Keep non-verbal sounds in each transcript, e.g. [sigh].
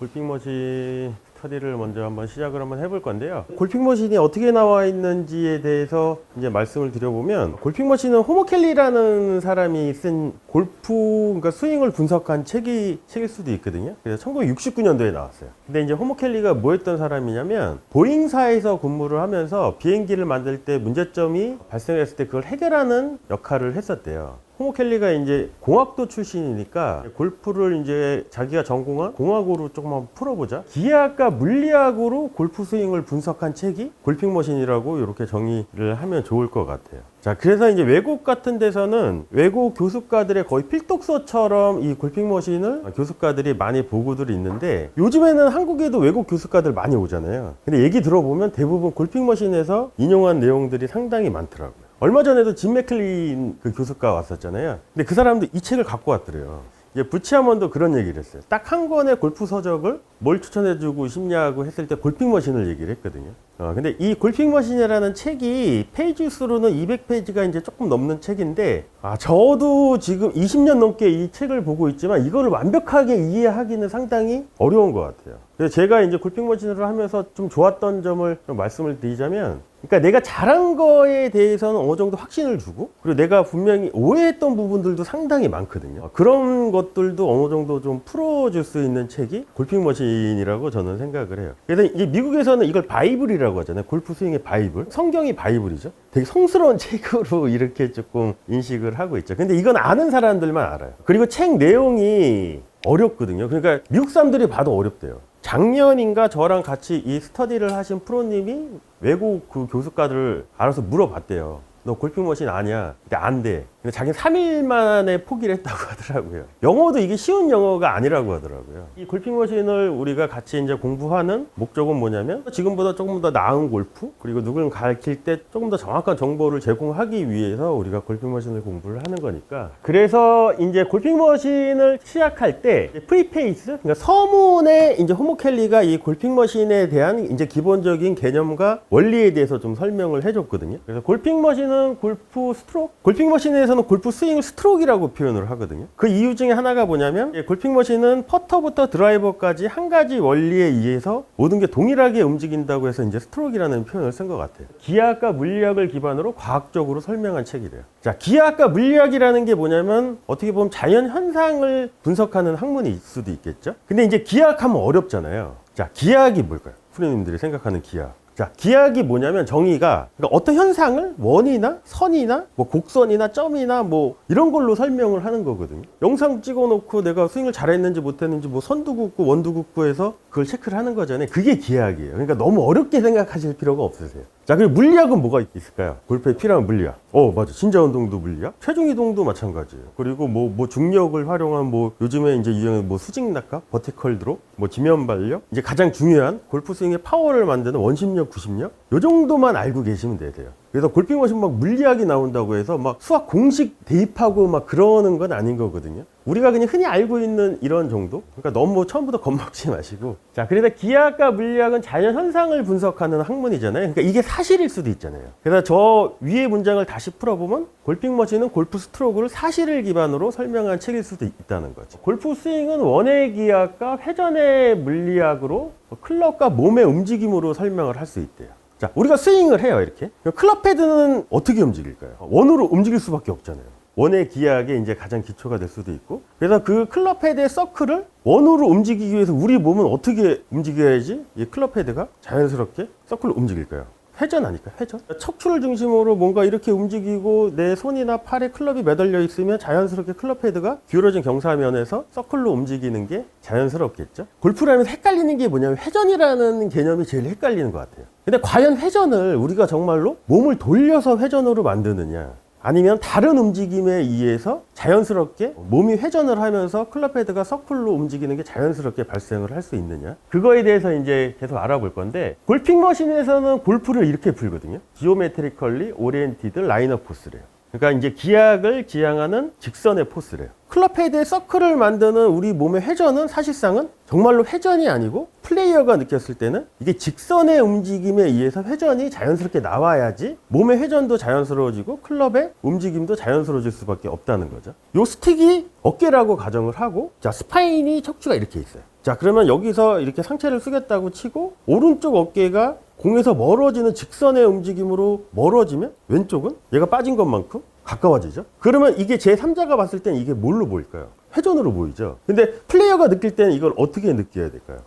골핑머신 스터디를 먼저 한번 시작을 한번 해볼 건데요. 골핑 머신이 어떻게 나와 있는지에 대해서 이제 말씀을 드려보면 골핑 머신은 호모켈리라는 사람이 쓴 골프 그러니까 스윙을 분석한 책이 책일 수도 있거든요. 그래서 1969년도에 나왔어요. 근데 이제 호모켈리가 뭐였던 사람이냐면 보잉사에서 근무를 하면서 비행기를 만들 때 문제점이 발생했을 때 그걸 해결하는 역할을 했었대요. 호모 켈리가 이제 공학도 출신이니까 골프를 이제 자기가 전공한 공학으로 조금만 풀어보자. 기하학과 물리학으로 골프 스윙을 분석한 책이 골핑 머신이라고 이렇게 정의를 하면 좋을 것 같아요. 자, 그래서 이제 외국 같은 데서는 외국 교수가들의 거의 필독서처럼 이 골핑 머신을 교수가들이 많이 보고들이 있는데 요즘에는 한국에도 외국 교수가들 많이 오잖아요. 근데 얘기 들어보면 대부분 골핑 머신에서 인용한 내용들이 상당히 많더라고요. 얼마 전에도 짐 맥클린 그 교수가 왔었잖아요. 근데 그 사람도 이 책을 갖고 왔더래요. 이제 부치아먼도 그런 얘기를 했어요. 딱 한 권의 골프 서적을 뭘 추천해주고 싶냐고 했을 때 골핑머신을 얘기를 했거든요. 어, 근데 이 골핑 머신이라는 책이 페이지 수로는 200페이지가 이제 조금 넘는 책인데, 아, 저도 지금 20년 넘게 이 책을 보고 있지만 이거를 완벽하게 이해하기는 상당히 어려운 것 같아요. 그래서 제가 이제 골핑 머신을 하면서 좀 좋았던 점을 좀 말씀을 드리자면, 그러니까 내가 잘한 거에 대해서는 어느 정도 확신을 주고 그리고 내가 분명히 오해했던 부분들도 상당히 많거든요. 그런 것들도 어느 정도 좀 풀어줄 수 있는 책이 골핑 머신이라고 저는 생각을 해요. 그래서 이제 미국에서는 이걸 바이블이라고 하잖아요. 골프 스윙의 바이블. 성경이 바이블이죠. 되게 성스러운 [laughs] 책으로 이렇게 조금 인식을 하고 있죠. 근데 이건 아는 사람들만 알아요. 그리고 책 내용이 어렵거든요. 그러니까 미국 사람들이 봐도 어렵대요. 작년인가 저랑 같이 이 스터디를 하신 프로님이 외국 그 교수가들을 알아서 물어봤대요. 너 골프 머신 아니야? 근데 안 돼. 근데 자기는 3일 만에 포기를 했다고 [laughs] 하더라고요. 영어도 이게 쉬운 영어가 아니라고 하더라고요. 이 골핑머신을 우리가 같이 이제 공부하는 목적은 뭐냐면 지금보다 조금 더 나은 골프 그리고 누구를 가르칠 때 조금 더 정확한 정보를 제공하기 위해서 우리가 골핑머신을 공부를 하는 거니까 그래서 이제 골핑머신을 시작할 때 프리페이스 그러니까 서문에 이제 호모 켈리가 이 골핑머신에 대한 이제 기본적인 개념과 원리에 대해서 좀 설명을 해줬거든요. 그래서 골핑머신 은 골프 스트로크 골핑 머신에서는 골프 스윙을 스트로크라고 표현을 하거든요. 그 이유 중에 하나가 뭐냐면 예, 골핑 머신은 퍼터부터 드라이버까지 한 가지 원리에 의해서 모든 게 동일하게 움직인다고 해서 이제 스트로크라는 표현을 쓴 것 같아요. 기하학과 물리학을 기반으로 과학적으로 설명한 책이래요. 자, 기하학과 물리학이라는 게 뭐냐면 어떻게 보면 자연 현상을 분석하는 학문일 수도 있겠죠. 근데 이제 기하학하면 어렵잖아요. 자, 기하학이 뭘까요? 프로님들이 생각하는 기하학. 자, 기하학이 뭐냐면 정의가 그러니까 어떤 현상을 원이나 선이나 뭐 곡선이나 점이나 뭐 이런 걸로 설명을 하는 거거든요. 영상 찍어놓고 내가 스윙을 잘했는지 못했는지 뭐 선두 긋고 원두 긋고 해서 그걸 체크를 하는 거잖아요. 그게 기하학이에요. 그러니까 너무 어렵게 생각하실 필요가 없으세요. 자, 그리고 물리학은 뭐가 있을까요? 골프에 필요한 물리학. 어, 맞아. 신자 운동도 물리학. 체중 이동도 마찬가지예요. 그리고 뭐, 뭐 중력을 활용한 뭐 요즘에 이제 유행하는 뭐 수직 낙하, 버티컬 드롭, 뭐 지면 발력. 이제 가장 중요한 골프 스윙의 파워를 만드는 원심력, 구심력. 요 정도만 알고 계시면 되세요. 그래서 골핑 머신 막 물리학이 나온다고 해서 막 수학 공식 대입하고 막 그러는 건 아닌 거거든요. 우리가 그냥 흔히 알고 있는 이런 정도? 그러니까 너무 처음부터 겁먹지 마시고. 자, 그래서 기하학과 물리학은 자연 현상을 분석하는 학문이잖아요. 그러니까 이게 사실일 수도 있잖아요. 그래서 저 위의 문장을 다시 풀어보면 골핑 머신은 골프 스트로크를 사실을 기반으로 설명한 책일 수도 있다는 거죠. 골프 스윙은 원의 기하학과 회전의 물리학으로 클럽과 몸의 움직임으로 설명을 할 수 있대요. 자, 우리가 스윙을 해요, 이렇게. 클럽 헤드는 어떻게 움직일까요? 원으로 움직일 수밖에 없잖아요. 원의 기하학의 이제 가장 기초가 될 수도 있고. 그래서 그 클럽 헤드의 서클을 원으로 움직이기 위해서 우리 몸은 어떻게 움직여야지 이 클럽 헤드가 자연스럽게 서클로 움직일까요? 회전 아닐까? 회전? 척추를 중심으로 뭔가 이렇게 움직이고 내 손이나 팔에 클럽이 매달려 있으면 자연스럽게 클럽 헤드가 기울어진 경사면에서 서클로 움직이는 게 자연스럽겠죠? 골프라면 헷갈리는 게 뭐냐면 회전이라는 개념이 제일 헷갈리는 것 같아요. 근데 과연 회전을 우리가 정말로 몸을 돌려서 회전으로 만드느냐? 아니면 다른 움직임에 의해서 자연스럽게 몸이 회전을 하면서 클럽 헤드가 서클로 움직이는 게 자연스럽게 발생을 할 수 있느냐? 그거에 대해서 이제 계속 알아볼 건데 골핑 머신에서는 골프를 이렇게 풀거든요. 지오메트리컬리 오리엔티드 라이너 포스래요 그러니까 이제 기압을 지향하는 직선의 포스래요 클럽 헤드의 서클을 만드는 우리 몸의 회전은 사실상은 정말로 회전이 아니고 플레이어가 느꼈을 때는 이게 직선의 움직임에 의해서 회전이 자연스럽게 나와야지 몸의 회전도 자연스러워지고 클럽의 움직임도 자연스러워질 수밖에 없다는 거죠. 요 스틱이 어깨라고 가정을 하고 자 스파인이 척추가 이렇게 있어요. 자, 그러면 여기서 이렇게 상체를 쓰겠다고 치고 오른쪽 어깨가 공에서 멀어지는 직선의 움직임으로 멀어지면 왼쪽은 얘가 빠진 것만큼 가까워지죠. 그러면 이게 제 3자가 봤을 땐 이게 뭘로 보일까요? 회전으로 보이죠. 근데 플레이어가 느낄 때는 이걸 어떻게 느껴야 될까요?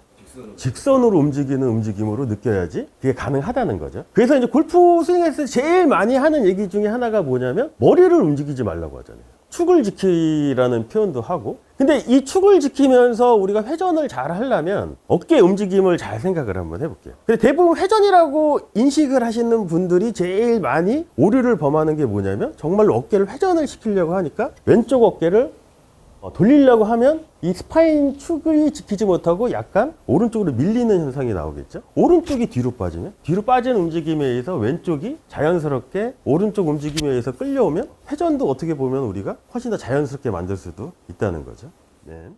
직선으로 움직이는 움직임으로 느껴야지 그게 가능하다는 거죠. 그래서 이제 골프 스윙에서 제일 많이 하는 얘기 중에 하나가 뭐냐면 머리를 움직이지 말라고 하잖아요. 축을 지키라는 표현도 하고. 근데 이 축을 지키면서 우리가 회전을 잘 하려면 어깨 움직임을 잘 생각을 한번 해볼게요. 근데 대부분 회전이라고 인식을 하시는 분들이 제일 많이 오류를 범하는 게 뭐냐면 정말로 어깨를 회전을 시키려고 하니까 왼쪽 어깨를 어, 돌리려고 하면 이 스파인 축이 지키지 못하고 약간 오른쪽으로 밀리는 현상이 나오겠죠. 오른쪽이 뒤로 빠지면 뒤로 빠진 움직임에 의해서 왼쪽이 자연스럽게 오른쪽 움직임에 의해서 끌려오면 회전도 어떻게 보면 우리가 훨씬 더 자연스럽게 만들 수도 있다는 거죠. 네.